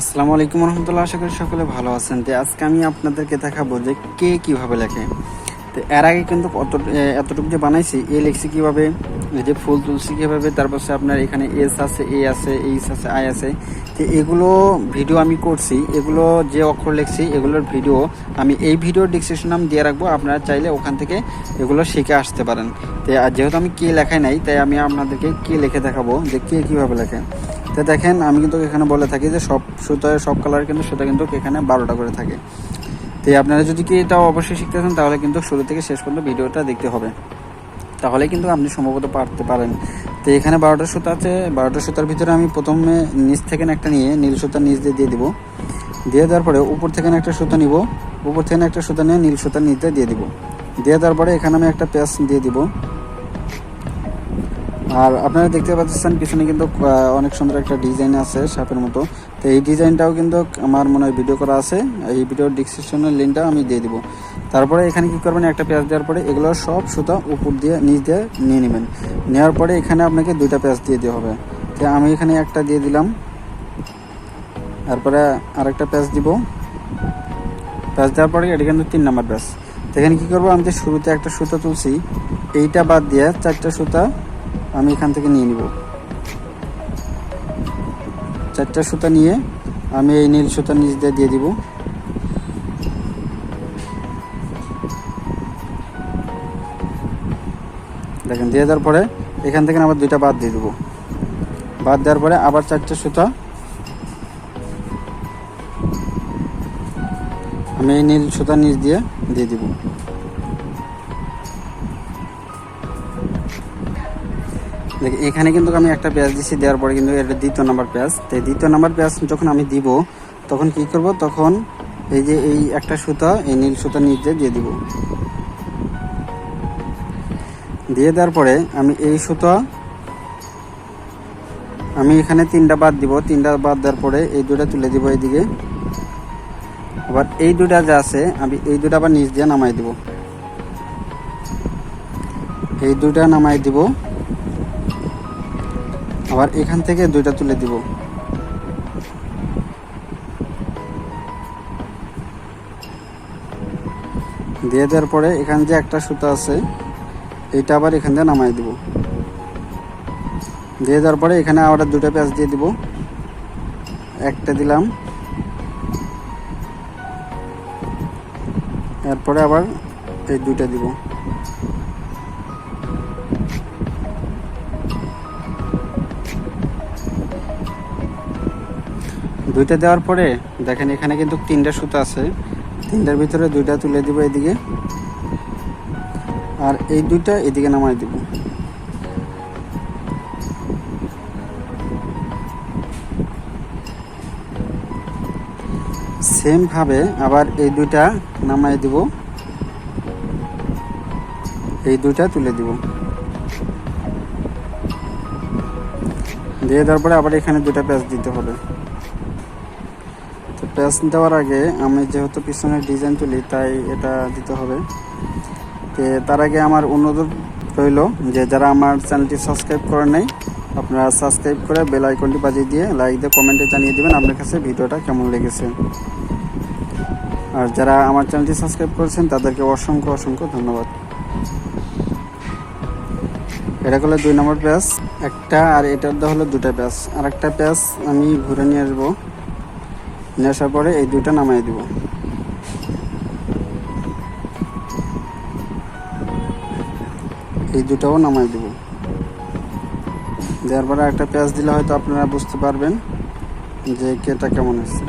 আসসালামু আলাইকুম রহমতুল্লাহ, আশা করি সকলে ভালো আছেন। তো আজকে আমি আপনাদেরকে দেখাবো যে কে কীভাবে লেখে। তো এর আগে কিন্তু কত এতটুকু যে বানাইছি, এ লিখছি কীভাবে যে ফুল তুলছি কীভাবে, তারপর আপনার এখানে এস আছে, এ আছে, এইচ আছে, আই আছে। তো এগুলো ভিডিও আমি করছি, এগুলো যে অক্ষর লিখছি, এগুলোর ভিডিও আমি এই ভিডিওর ডিসক্রিপশন আমি দিয়ে রাখব, আপনারা চাইলে ওখান থেকে এগুলো শিখে আসতে পারেন। তো যেহেতু আমি কে লেখাই নাই, তাই আমি আপনাদেরকে কে লিখে দেখাবো, যে কে কীভাবে লেখে। তো দেখেন, আমি কিন্তু এখানে বলে থাকি যে সব সুতায় সব কালার কিন্তু সুতা কিন্তু এখানে বারোটা করে থাকে। তো আপনারা যদি কি এটা অবশ্যই শিখতে চান, তাহলে কিন্তু শুরু থেকে শেষ পর্যন্ত ভিডিওটা দেখতে হবে। তাহলে কিন্তু আপনি সম্ভবত পারতে পারেন। তো এখানে বারোটা সুতা আছে। বারোটা সুতার ভিতরে আমি প্রথমে নিচ থেকে একটা নিয়ে নীল সুতা নিচ দিয়ে দিয়ে দিব। দিয়ে দেওয়ার পরে উপর থেকে একটা সুতা নিব। উপর থেকে একটা সুতা নিয়ে নীল সুতা নিচে দিয়ে দিব। দিয়ে দেওয়ার পরে এখানে আমি একটা পেঁয়াজ দিয়ে দিব। আর আপনারা দেখতে পাচ্ছেন, পিছনে কিন্তু অনেক সুন্দর একটা ডিজাইন আছে সাপের মতো। তো এই ডিজাইনটাও কিন্তু আমার মনে হয় ভিডিও করা আছে। এই ভিডিওর ডিসক্রিপশনের লিঙ্কটা আমি দিয়ে দিব। তারপরে এখানে কি করবেন, একটা পেঁয়াজ দেওয়ার পরে এগুলো সব সুতা উপর দিয়ে, নিচ দিয়ে নিয়ে নেবেন। নেওয়ার পরে এখানে আপনাকে দুইটা পেঁয়াজ দিয়ে দিতে হবে। তো আমি এখানে একটা দিয়ে দিলাম। তারপরে আরেকটা পেঁয়াজ দিব। পেঁয়াজ দেওয়ার পরে এটা কিন্তু তিন নাম্বার পেঁয়াজ। তো এখানে কী করব, আমি যে শুরুতে একটা সুতা তুলছি, এইটা বাদ দিয়ে চারটা সুতা আমি এখান থেকে নিয়ে নিব। চারটা সুতা নিয়ে আমি এই নীল সুতা নিচ দিয়ে দিয়ে দিব। দেখেন, দিয়ে দেওয়ার পরে এখান থেকে আবার দুইটা বাদ দিয়ে দেবো। বাদ দেওয়ার পরে আবার চারটে সুতা আমি এই নীল সুতা নিচ দিয়ে দিয়ে দিব। এখানে কিন্তু আমি একটা পেঁয়াজ দিচ্ছি দেওয়ার পরে কিন্তু এটা দ্বিতীয় নাম্বার পেঁয়াজ। তো দ্বিতীয় নাম্বার পেঁয়াজ যখন আমি দিব, তখন কি করব? তখন এই যে এই একটা সুতা, এই নীল সুতা নিচে দিয়ে দিব। দিয়ে দেওয়ার পরে আমি এই সুতা, আমি এখানে তিনটা বাদ দিব। তিনটা বাদ দেওয়ার পরে এই দুটা তুলে দিব এইদিকে। আবার এই দুটা যা আছে, আমি এই দুটা আবার নিচ দিয়ে নামাই দিব। এই দুটা নামাই দিব। আবার এখান থেকে দুইটা তুলে দিব। দিয়ে দেওয়ার পরে এখান যে একটা সুতা আছে, এটা আবার এখান দিয়ে নামাই দিব। দিয়ে দেওয়ার পরে এখানে আবার দুটো পেঁয়াজ দিয়ে দিব। একটা দিলাম। এরপরে আবার এই দুইটা দিব। দুইটা দেওয়ার পরে দেখেন এখানে কিন্তু তিনটা সুতা আছে। তিনটার ভিতরে দুইটা তুলে দিব এদিকে। আর এই দুইটা এদিকে নামাই দিব। সেম ভাবে আবার এই দুইটা নামাই দিব। এই দুইটা তুলে দিব। দিয়ে দেওয়ার পরে আবার এখানে দুটা পেঁয়াজ দিতে হবে। তো পেঁয়াজ দেওয়ার আগে আমি যেহেতু পিছনের ডিজাইন তুলি, তাই এটা দিতে হবে। তো তার আগে আমার অনুরোধ রইল যে যারা আমার চ্যানেলটি সাবস্ক্রাইব করেন নাই, আপনারা সাবস্ক্রাইব করে বেল আইকনটি বাজিয়ে দিয়ে লাইক দিয়ে কমেন্টে জানিয়ে দেবেন আপনার কাছে ভিডিওটা কেমন লেগেছে। আর যারা আমার চ্যানেলটি সাবস্ক্রাইব করেছেন, তাদেরকে অসংখ্য অসংখ্য ধন্যবাদ। এটা হলো দুই নম্বর পেঁয়াজ একটা আর এটার হলো দুটা পেঁয়াজ আর একটা পেঁয়াজ আমি ঘুরে নিয়ে আসব। আসার পরে এই দুইটা নামাই দিব। এই দুটাও নামাই দিব। দেওয়ার পরে একটা পেঁয়াজ দিলে হয়তো আপনারা বুঝতে পারবেন যে কেটা কেমন হচ্ছে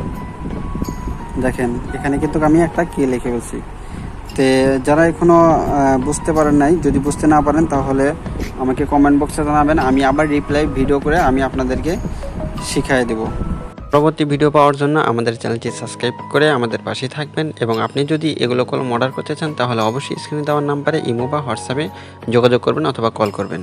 দেখেন এখানে কিন্তু আমি একটা কে লিখে ফেলছি। তে যারা এখনও আহ, বুঝতে পারেন নাই যদি বুঝতে না পারেন তাহলে আমাকে কমেন্ট বক্সে জানাবেন আমি আবার রিপ্লাই ভিডিও করে আমি আপনাদেরকে শিখিয়ে দেব। পরবর্তী ভিডিও পাওয়ার জন্য আমাদের চ্যানেলটি সাবস্ক্রাইব করে আমাদের পাশে থাকবেন এবং আপনি যদি এগুলো কলম অর্ডার করতে চান, তাহলে অবশ্যই স্ক্রিনে দেওয়ার নাম্বারে ইমো বা হোয়াটসঅ্যাপে যোগাযোগ করবেন অথবা কল করবেন।